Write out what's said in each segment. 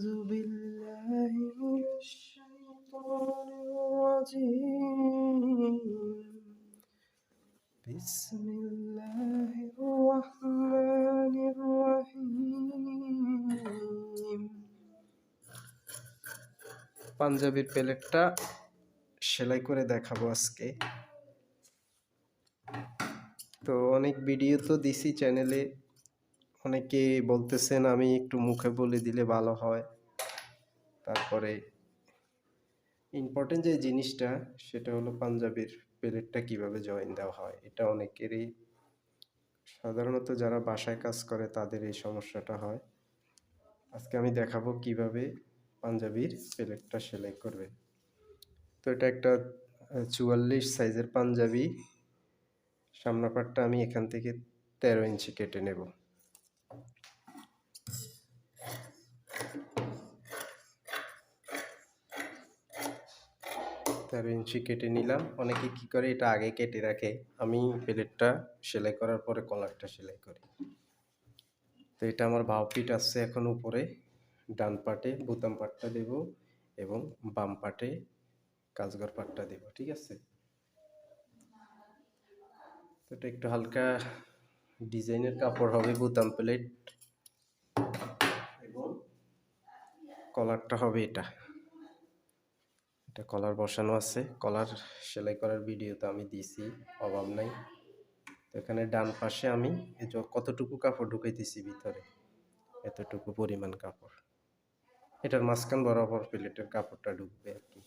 أعوذ بالله من الشيطان الرجيم بسم الله الرحمن الرحيم পাঞ্জাবির প্লেটটা সেলাই করে দেখাবো আজকে তো অনেক ভিডিও তো দিছি চ্যানেলে অনেকে বলতেছেন, আমি একটু মুখে বলে দিলে ভালো হয়। তারপরে ইম্পর্টেন্ট যে জিনিসটা, সেটা হলো পাঞ্জাবির প্লেটটা কীভাবে জয়েন দেওয়া হয়। এটা অনেকেরই, সাধারণত যারা বাসায় কাজ করে, তাদের এই সমস্যাটা হয়। আজকে আমি দেখাবো কীভাবে পাঞ্জাবির প্লেটটা সেলাই করবে। তো এটা একটা চুয়াল্লিশ সাইজের পাঞ্জাবি। সামনা পাটটা আমি এখান থেকে তেরো ইঞ্চি কেটে নেব। তেরো ইঞ্চি কেটে নিলাম। অনেকে কি করে, এটা আগে কেটে রাখে। আমি প্লেটটা সেলাই করার পরে কলারটা সেলাই করি। তো এটা আমার ভাও পিট আসছে এখন উপরে। ডান পাটে বোতাম পাটটা দেব এবং বাম পাটে কাজগর পাটটা দেব, ঠিক আছে? তো এটা একটু হালকা ডিজাইনের কাপড় হবে, বোতাম প্লেট। এবং কলারটা হবে এটা। এটা কলার বসানো আছে। কলার সেলাই করার ভিডিও তো আমি দিছি, অভাব নাই। তো এখানে ডান পাশে আমি এই যে কতটুকু কাপড় ঢুকাইতেছি ভিতরে, এতটুকু পরিমাণ কাপড়। এটার মাঝখান বরাবর প্লেটের কাপড়টা ঢুকবে আর কি।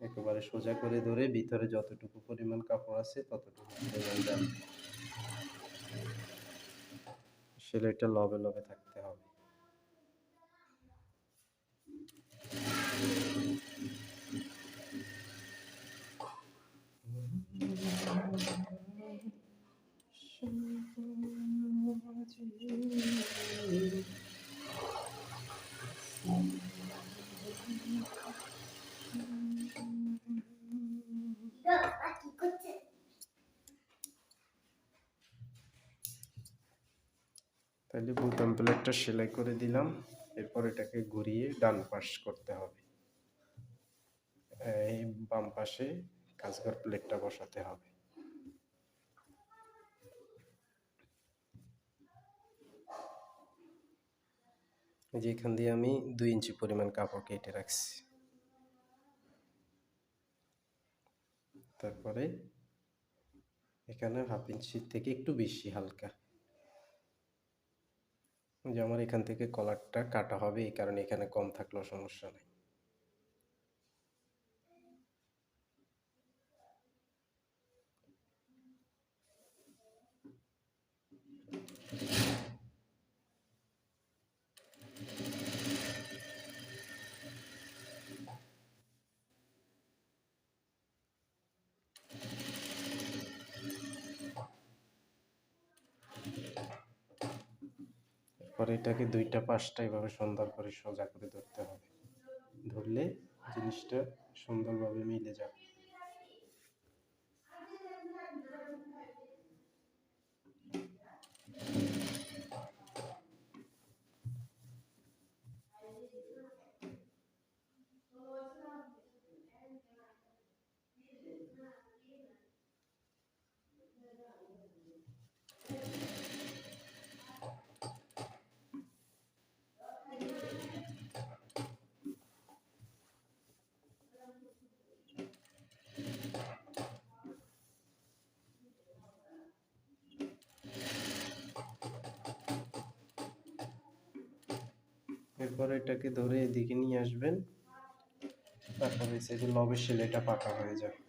একেবারে সোজা করে ধরে ভিতরে যতটুকু পরিমাণ কাপড় আছে ততটুকু পরিমাণ সেলাইটা লবে লবে থাকতে হবে। তাহলে বোতাম প্লেটটা সেলাই করে দিলাম। এরপর এটাকে ঘুরিয়ে ডান পাশ করতে হবে। এই বাম পাশে কাজঘর প্লেটটা বসাতে হবে। যে এখান দিয়ে আমি দুই ইঞ্চি পরিমাণ কাপড় কেটে রাখছি। তারপরে এখানে হাফ ইঞ্চির থেকে একটু বেশি হালকা। যে আমার এখান থেকে কলারটা কাটা হবে এই কারণে এখানে কম থাকলেও সমস্যা নেই। পরে এটাকে দুইটা পাঁচটা এভাবে সুন্দর করে সোজা করে ধরতে হবে। ধরলে জিনিসটা সুন্দরভাবে মিলে যাবে। এরপর এটাকে ধরে এদিকে নিয়ে আসবেন। তারপরে লবের সেলাইটা পাকা হয়ে যাবে।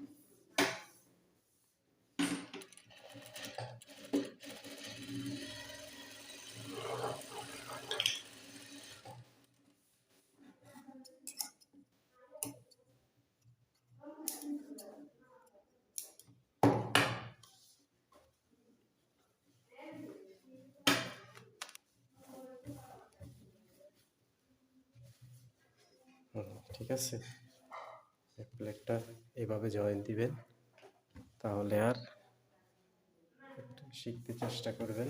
ঠিক আছে। এক প্লেটটা এভাবে জয়েন দিবেন তাহলে আর শিখতে চেষ্টা করবেন।